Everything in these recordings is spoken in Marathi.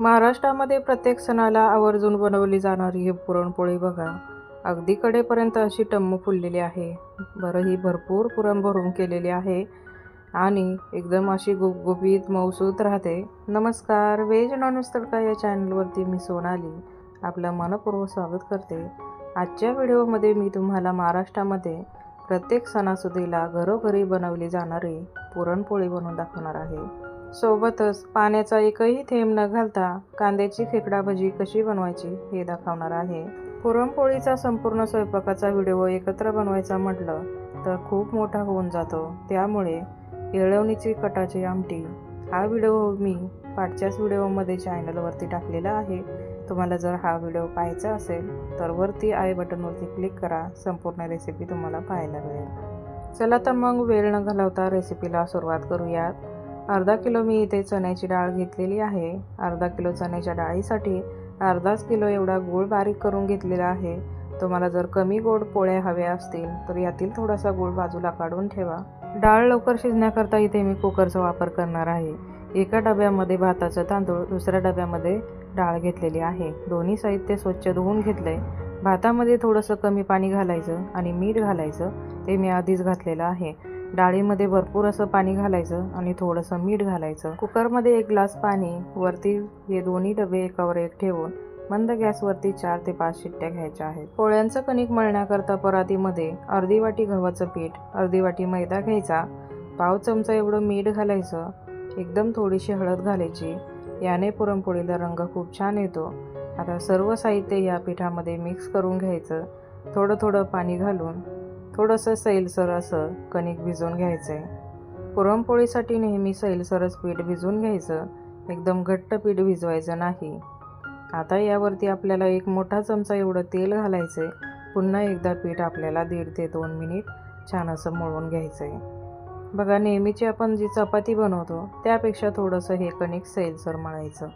महाराष्ट्रामध्ये प्रत्येक सणाला आवर्जून बनवली जाणारी ही पुरणपोळी बघा. अगदी कडेपर्यंत अशी टम्म फुललेली आहे. बरं ही भरपूर पुरण भरून केलेली आहे. आणि एकदम अशी गुपगुपीत मौसूत राहते. नमस्कार व्हेज नॉनव्हेज तडका या चॅनलवरती मी सोनाली आपलं मनपूर्वक स्वागत करते. आजच्या व्हिडिओमध्ये मी तुम्हाला महाराष्ट्रामध्ये प्रत्येक सणासुदीला घरोघरी बनवली जाणारी पुरणपोळी बनवून दाखवणार आहे. सोबतच पाण्याचा एकही थेंब न घालता कांद्याची खेकडा भजी कशी बनवायची हे दाखवणार आहे. पुरणपोळीचा संपूर्ण स्वयंपाकाचा व्हिडिओ एकत्र बनवायचा म्हटलं तर खूप मोठा होऊन जातो. त्यामुळे येळवणीची कटाची आमटी हा व्हिडिओ मी पाठच्याच व्हिडिओमध्ये चॅनलवरती टाकलेला आहे. तुम्हाला जर हा व्हिडिओ पाहायचा असेल तर वरती आय बटनवरती क्लिक करा संपूर्ण रेसिपी तुम्हाला पाहायला मिळेल. चला तर मग वेळ न घालवता रेसिपीला सुरुवात करूयात. अर्धा किलो मी इथे चण्याची डाळ घेतलेली आहे. अर्धा किलो चण्याच्या डाळीसाठी अर्धाच किलो एवढा गूळ बारीक करून घेतलेला आहे. तुम्हाला जर कमी गोड पोळ्या हव्या असतील तर यातील थोडासा गूळ बाजूला काढून ठेवा. डाळ लवकर शिजण्याकरता इथे मी कुकरचा वापर करणार आहे. एका डब्यामध्ये भाताचं तांदूळ दुसऱ्या डब्यामध्ये डाळ घेतलेली आहे. दोन्ही साहित्य स्वच्छ धुवून घेतलंय. भातामध्ये थोडंसं कमी पाणी घालायचं आणि मीठ घालायचं ते मी आधीच घातलेलं आहे. डाळीमध्ये भरपूर असं पाणी घालायचं आणि थोडंसं मीठ घालायचं. कुकरमध्ये एक ग्लास पाणी वरती हे दोन्ही डबे एकावर एक ठेवून मंद गॅसवरती चार ते पाच शिट्ट्या घ्यायच्या आहेत. पोळ्यांचं कणिक मळण्याकरता परातीमध्ये अर्धी वाटी गव्हाचं पीठ अर्धी वाटी मैदा घ्यायचा पाव चमचा एवढं मीठ घालायचं एकदम थोडीशी हळद घालायची. याने पुरणपोळीला रंग खूप छान येतो. आता सर्व साहित्य या पिठामध्ये मिक्स करून घ्यायचं. थोडं थोडं पाणी घालून थोडंसं सैलसर असं कणिक भिजवून घ्यायचं आहे पुरणपोळीसाठी नेहमी सैलसरच पीठ भिजवून घ्यायचं. एकदम घट्ट पीठ भिजवायचं नाही. आता यावरती आपल्याला एक मोठा चमचा एवढं तेल घालायचं आहे पुन्हा एकदा पीठ आपल्याला दीड ते दोन मिनिट छान असं मळून घ्यायचं आहे बघा नेहमीची आपण जी चपाती बनवतो त्यापेक्षा थोडंसं हे कणिक सैलसर मळायचं.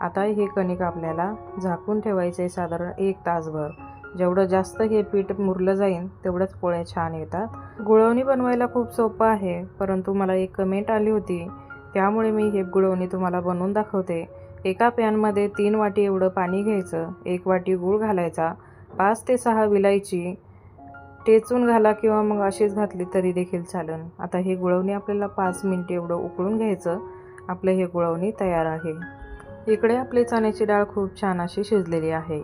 आता हे कणिक आपल्याला झाकून ठेवायचं आहे साधारण एक तासभर. जेवढं जास्त हे पीठ मुरलं जाईल तेवढ्याच पोळ्या छान येतात. गुळवणी बनवायला खूप सोपं आहे परंतु मला एक कमेंट आली होती. त्यामुळे मी हे गुळवणी तुम्हाला बनवून दाखवते. एका पॅनमध्ये तीन वाटी एवढं पाणी घ्यायचं एक वाटी गूळ घालायचा पाच ते सहा विलायची टेचून घाला किंवा मग अशीच घातली तरी देखील चालेल आता हे गुळवणी आपल्याला पाच मिनटे एवढं उकळून घ्यायचं. आपलं हे गुळवणी तयार आहे. इकडे आपली चण्याची डाळ खूप छान अशी शिजलेली आहे.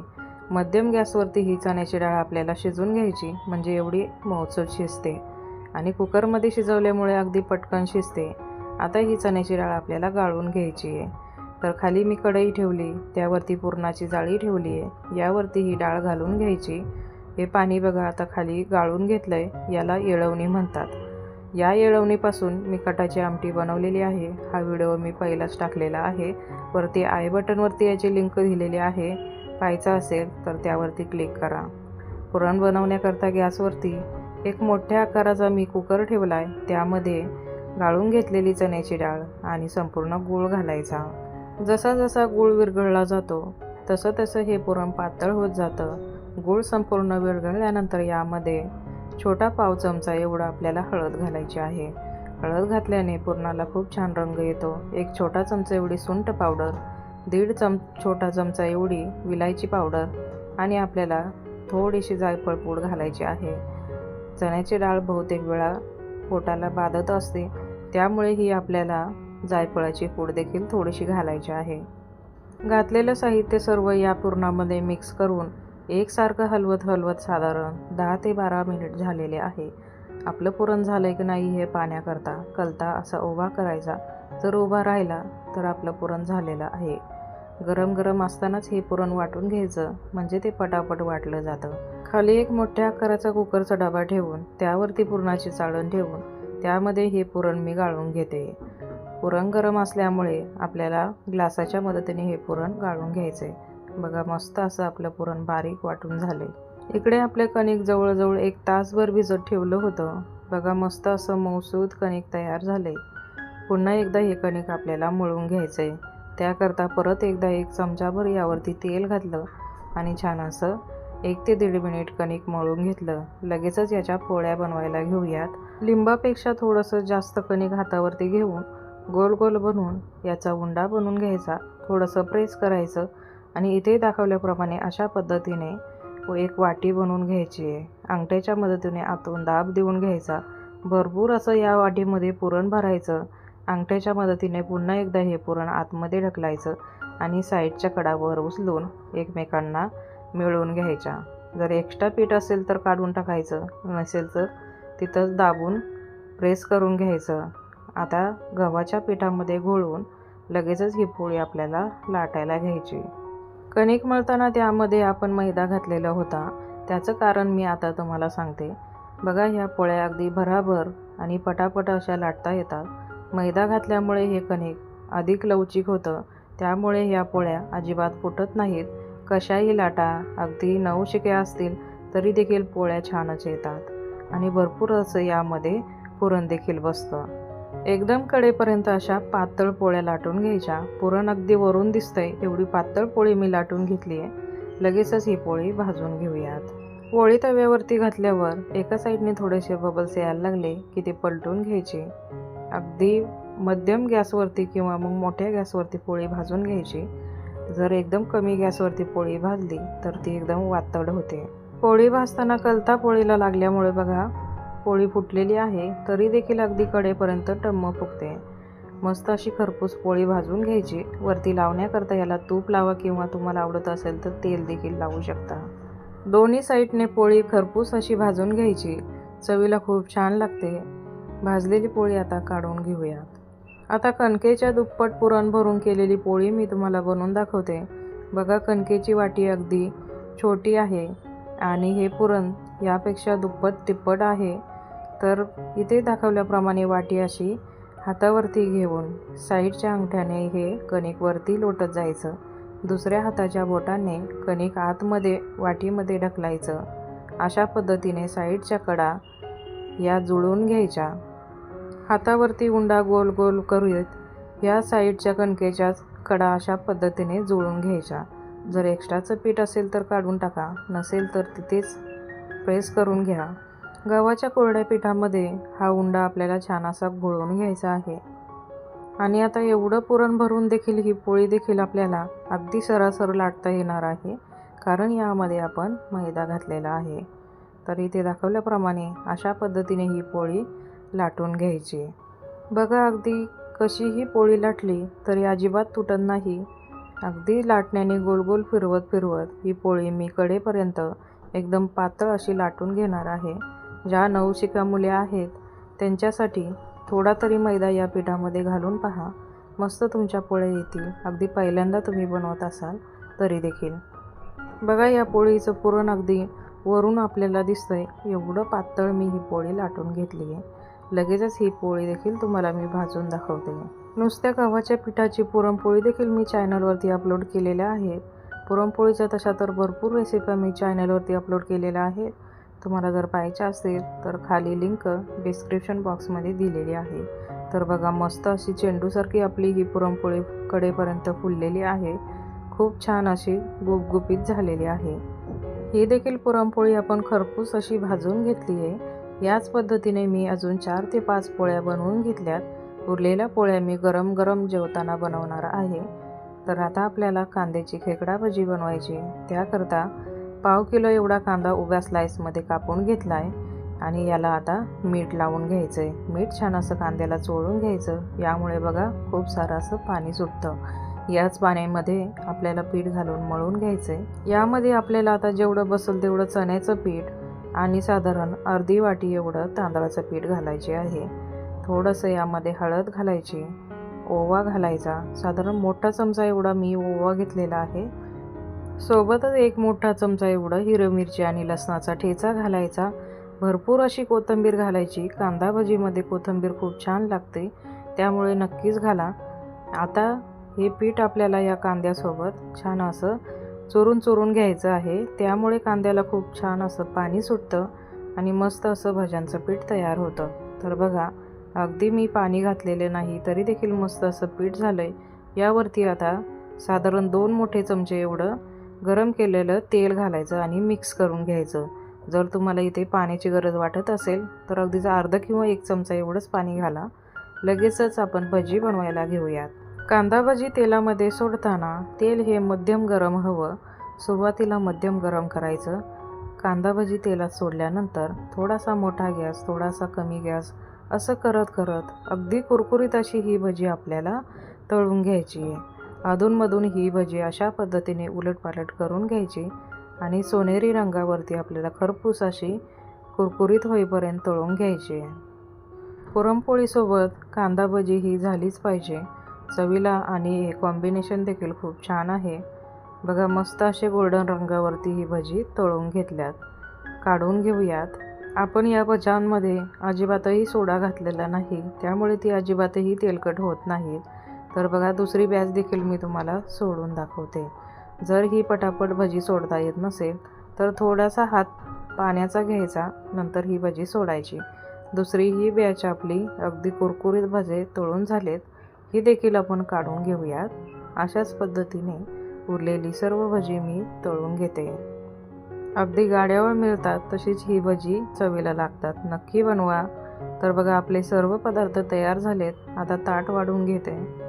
मध्यम गॅसवरती ही चण्याची डाळ आपल्याला शिजवून घ्यायची म्हणजे एवढी महोत्सव शिजते. आणि कुकरमध्ये शिजवल्यामुळे अगदी पटकन शिजते. आता ही चण्याची डाळ आपल्याला गाळून घ्यायची आहे. तर खाली मी कढई ठेवली त्यावरती पुरणाची जाळी ठेवली आहे. यावरती ही डाळ घालून घ्यायची. हे पाणी बघा आता खाली गाळून घेतलं आहे याला येळवणी म्हणतात. या येळवणीपासून मी कटाची आमटी बनवलेली आहे. हा व्हिडिओ मी पहिलाच टाकलेला आहे. वरती आय बटनवरती याची लिंक दिलेली आहे. पाहायचा असेल तर त्यावरती क्लिक करा. पुरण बनवण्याकरता गॅसवरती एक मोठ्या आकाराचा मी कुकर ठेवला आहे त्यामध्ये गाळून घेतलेली चण्याची डाळ आणि संपूर्ण गूळ घालायचा. जसा जसा गूळ विरघळला जातो तसं तसं हे पुरण पातळ होत जातं. गूळ संपूर्ण विरघळल्यानंतर यामध्ये छोटा पाव चमचा एवढा आपल्याला हळद घालायची आहे. हळद घातल्याने पुरणाला खूप छान रंग येतो. एक छोटा चमचा एवढी सुंठ पावडर दीड चम छोटा चमचा एवढी विलायची पावडर आणि आपल्याला थोडीशी जायफळ पूड घालायची आहे. चण्याची डाळ बहुतेक वेळा पोटाला बाधत असते त्यामुळे ही आपल्याला जायफळाची पूड देखील थोडीशी घालायची आहे. घातलेलं साहित्य सर्व या पुरणामध्ये मिक्स करून एकसारखं हलवत हलवत साधारण दहा ते बारा मिनिट झालेले आहे. आपलं पुरण झालं की नाही हे पाण्याकरता कलता असा ओवा करायचा. जर उभा राहिला तर आपलं पुरण झालेलं आहे. गरम गरम असतानाच हे पुरण वाटून घ्यायचं म्हणजे ते पटापट वाटलं जातं. खाली एक मोठ्या आकाराचा कुकरचा डबा ठेवून त्यावरती पुरणाची चाळण ठेवून त्यामध्ये हे पुरण मी गाळून घेते. पुरण गरम असल्यामुळे आपल्याला ग्लासाच्या मदतीने हे पुरण गाळून घ्यायचे. बघा मस्त असं आपलं पुरण बारीक वाटून झाले. इकडे आपले कणिक जवळजवळ एक तासभर भिजत ठेवलं होतं. बघा मस्त असं मौसूद कणिक तयार झाले. पुन्हा एकदा हे कणिक आपल्याला मळून घ्यायचं आहे त्याकरता परत एकदा एक चमचाभर यावरती तेल घातलं आणि छान असं एक ते दीड मिनिट कणिक मळून घेतलं. लगेचच याच्या पोळ्या बनवायला घेऊयात. लिंबापेक्षा थोडंसं जास्त कणिक हातावरती घेऊन गोल गोल बनवून याचा उंडा बनवून घ्यायचा. थोडंसं प्रेस करायचं आणि इथे दाखवल्याप्रमाणे अशा पद्धतीने व एक वाटी बनवून घ्यायची आहे. अंगठ्याच्या मदतीने आतून दाब देऊन घ्यायचा. भरपूर असं या वाटीमध्ये पुरण भरायचं. अंगठ्याच्या मदतीने पुन्हा एकदा हे पुरण आतमध्ये ढकलायचं आणि साईडच्या कडावर उचलून एकमेकांना मिळवून घ्यायच्या. जर एक्स्ट्रा पीठ असेल तर काढून टाकायचं नसेल तर तिथंच दाबून प्रेस करून घ्यायचं. आता गव्हाच्या पिठामध्ये घोळून लगेचच ही पोळी आपल्याला लाटायला घ्यायची. कणिक मळताना त्यामध्ये आपण मैदा घातलेला होता. त्याचं कारण मी आता तुम्हाला सांगते. बघा ह्या पोळ्या अगदी भराभर आणि पटापट अशा लाटता येतात. मैदा घातल्यामुळे हे कणिक अधिक लवचिक होतं. त्यामुळे ह्या पोळ्या अजिबात फुटत नाहीत. कशाही लाटा अगदी नऊ शिक्या असतील तरी देखील पोळ्या छानच येतात. आणि भरपूर असं यामध्ये पुरण देखील बसतं. एकदम कडेपर्यंत अशा पातळ पोळ्या लाटून घ्यायच्या. पुरण अगदी वरून दिसतंय एवढी पातळ पोळी मी लाटून घेतली आहे. लगेचच ही पोळी भाजून घेऊयात. पोळी तव्यावरती घातल्यावर एका साईडने थोडेसे बबल्स यायला लागले की ते पलटून घ्यायचे. अगदी मध्यम गॅसवरती किंवा मग मोठ्या गॅसवरती पोळी भाजून घ्यायची. जर एकदम कमी गॅसवरती पोळी भाजली तर ती एकदम वातड होते. पोळी भाजताना कलता पोळीला लागल्यामुळे बघा पोळी फुटलेली आहे तरी देखील अगदी कडेपर्यंत टम्म फुगते. मस्त अशी खरपूस पोळी भाजून घ्यायची. वरती लावण्याकरता याला तूप लावा किंवा तुम्हाला आवडत असेल तर तेल देखील लावू शकता. दोन्ही साईडने पोळी खरपूस अशी भाजून घ्यायची. चवीला खूप छान लागते. भाजलेली पोळी आता काढून घेऊयात. आता कणकेच्या दुप्पट पुरण भरून केलेली पोळी मी तुम्हाला बनवून दाखवते. बघा कणकेची वाटी अगदी छोटी आहे आणि हे पुरण यापेक्षा दुप्पट तिप्पट आहे. तर इथे दाखवल्याप्रमाणे वाटी अशी हातावरती घेऊन साईडच्या अंगठ्याने हे कणिक वरती लोटत जायचं. दुसऱ्या हाताच्या बोटाने कणिक आतमध्ये वाटीमध्ये ढकलायचं. अशा पद्धतीने साईडच्या कडा या जुळून घ्यायच्या. हातावरती उंडा गोल गोल करूयात या साईडच्या कणकेच्याच कडा अशा पद्धतीने जुळून घ्यायच्या. जर एक्स्ट्राचं पीठ असेल तर काढून टाका नसेल तर तिथेच प्रेस करून घ्या. गव्हाच्या कोरड्या पिठामध्ये हा उंडा आपल्याला छान असा घोळवून घ्यायचा आहे. आणि आता एवढं पुरण भरून देखील ही पोळी देखील आपल्याला अगदी सरासर लाटता येणार आहे कारण यामध्ये आपण मैदा घातलेला आहे. तर इथे दाखवल्याप्रमाणे अशा पद्धतीने ही पोळी लाटून घ्यायची. बघा अगदी कशीही पोळी लाटली तरी अजिबात तुटत नाही. अगदी लाटण्याने गोल गोल फिरवत फिरवत ही पोळी मी कडेपर्यंत एकदम पातळ अशी लाटून घेणार आहे. ज्या नवशिका मुले आहेत त्यांच्यासाठी थोडा तरी मैदा या पिठामध्ये घालून पहा. मस्त तुमच्या पोळ्या येतील. अगदी पहिल्यांदा तुम्ही बनवत असाल तरी देखील. बघा या पोळीचं पुरण अगदी वरून आपल्याला दिसतंय. एवढं पातळ मी ही पोळी लाटून घेतली आहे लगेचच ही पोळी देखील तुम्हाला मी भाजून दाखवते. नुसत्या गव्हाच्या पिठाची पुरणपोळी देखील मी चॅनलवरती अपलोड केलेल्या आहेत. पुरणपोळीच्या तशा तर भरपूर रेसिपी मी चॅनलवरती अपलोड केलेल्या आहेत. तुम्हाला जर पाहायच्या असतील तर खाली लिंक डिस्क्रिप्शन बॉक्समध्ये दिलेली आहे. तर बघा मस्त अशी चेंडूसारखी आपली ही पुरणपोळी कडेपर्यंत फुललेली आहे. खूप छान अशी गुपगुपीत झालेली आहे. ही देखील पुरणपोळी आपण खरपूस अशी भाजून घेतली आहे. याच पद्धतीने मी अजून चार ते पाच पोळ्या बनवून घेतल्यात. उरलेल्या पोळ्या मी गरम गरम जेवताना बनवणार आहे. तर आता आपल्याला कांद्याची खेकडा भजी बनवायची. त्याकरता पाव किलो एवढा कांदा उभ्या स्लाईसमध्ये कापून घेतला आहे आणि याला आता मीठ लावून घ्यायचं आहे मीठ छान असं कांद्याला चोळून घ्यायचं. यामुळे बघा खूप सारं असं पाणी सुटतं. याच पाण्यामध्ये आपल्याला पीठ घालून मळून घ्यायचं आहे यामध्ये आपल्याला आता जेवढं बसेल तेवढं चण्याचं पीठ आणि साधारण अर्धी वाटी एवढं तांदळाचं पीठ घालायचे आहे. थोडंसं यामध्ये हळद घालायची ओवा घालायचा. साधारण मोठा चमचा एवढा मी ओवा घेतलेला आहे. सोबतच एक मोठा चमचा एवढं हिरवी मिरची आणि लसणाचा ठेचा घालायचा. भरपूर अशी कोथिंबीर घालायची. कांदा भजीमध्ये कोथिंबीर खूप छान लागते त्यामुळे नक्कीच घाला. आता हे पीठ आपल्याला या कांद्यासोबत छान असं चोरून चोरून घ्यायचं आहे. त्यामुळे कांद्याला खूप छान असं पाणी सुटतं आणि मस्त असं भज्यांचं पीठ तयार होतं. तर बघा अगदी मी पाणी घातलेले नाही तरी देखील मस्त असं पीठ झालं आहे यावरती आता साधारण दोन मोठे चमचे एवढं गरम केलेलं तेल घालायचं आणि मिक्स करून घ्यायचं. जर तुम्हाला इथे पाण्याची गरज वाटत असेल तर अगदीच अर्धा किंवा एक चमचा एवढंच पाणी घाला. लगेचच आपण भजी बनवायला घेऊयात. कांदा भाजी तेलामध्ये सोडताना तेल हे मध्यम गरम हवं. सुरुवातीला मध्यम गरम करायचं. कांदा भाजी तेलात सोडल्यानंतर थोडासा मोठा गॅस थोडासा कमी गॅस असं करत करत अगदी कुरकुरीत अशी ही भजी आपल्याला तळून घ्यायची. आहे अधूनमधून ही भजी अशा पद्धतीने उलटपालट करून घ्यायची आणि सोनेरी रंगावरती आपल्याला खरपूस अशी कुरकुरीत होईपर्यंत तळून घ्यायची. आहे पुरणपोळीसोबत कांदा भजी ही झालीच पाहिजे. चवीला आणि हे कॉम्बिनेशन देखील खूप छान आहे. बघा मस्त असे गोल्डन रंगावरती ही भजी तळून घेतल्यात. काढून घेऊयात. आपण या भज्यांमध्ये अजिबातही सोडा घातलेला नाही. त्यामुळे ती अजिबातही तेलकट होत नाहीत तर बघा दुसरी बॅच देखील मी तुम्हाला सोडून दाखवते. जर ही पटापट भजी सोडता येत नसेल तर थोडासा हात पाण्याचा घ्यायचा नंतर ही भजी सोडायची. दुसरी ही बॅच आपली अगदी कुरकुरीत भजे तळून झालेत. ही देखील आपण काढून घेऊयात. अशाच पद्धतीने उरलेली सर्व भजी मी तळून घेते. अगदी गाड्यावर मिळतात तशीच ही भजी चवीला लागतात. नक्की बनवा. तर बघा आपले सर्व पदार्थ तयार झालेत. आता ताट वाढून घेते.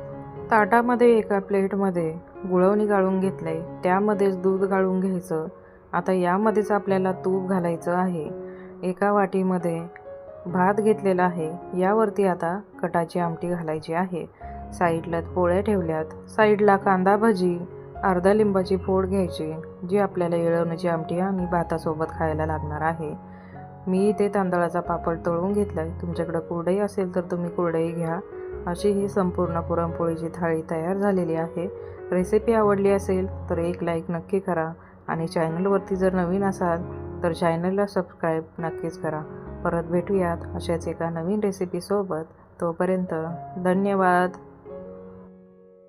ताटामध्ये एका प्लेटमध्ये गुळवणी गाळून घेतलंय. त्यामध्येच दूध गाळून घ्यायचं. आता यामध्येच आपल्याला तूप घालायचं आहे. एका वाटीमध्ये भात घेतलेला आहे. यावरती आता कटाची आमटी घालायची आहे. साईडला पोळ्या ठेवल्यात. साईडला कांदा भजी अर्धा लिंबाची फोड घ्यायची जी आपल्याला येळवण्याची आमटी आणि भातासोबत खायला लागणार आहे. मी इथे तांदळाचा पापड तळून घेतला आहे तुमच्याकडं कुरडई असेल तर तुम्ही कुरडई घ्या. अशी ही संपूर्ण पुरणपोळीची थाळी तयार झालेली आहे. रेसिपी आवडली असेल तर एक लाईक नक्की करा आणि चॅनलवरती जर नवीन असाल तर चॅनलला सबस्क्राईब नक्कीच करा. परत भेटूयात अशाच एका नवीन रेसिपीसोबत तोपर्यंत धन्यवाद.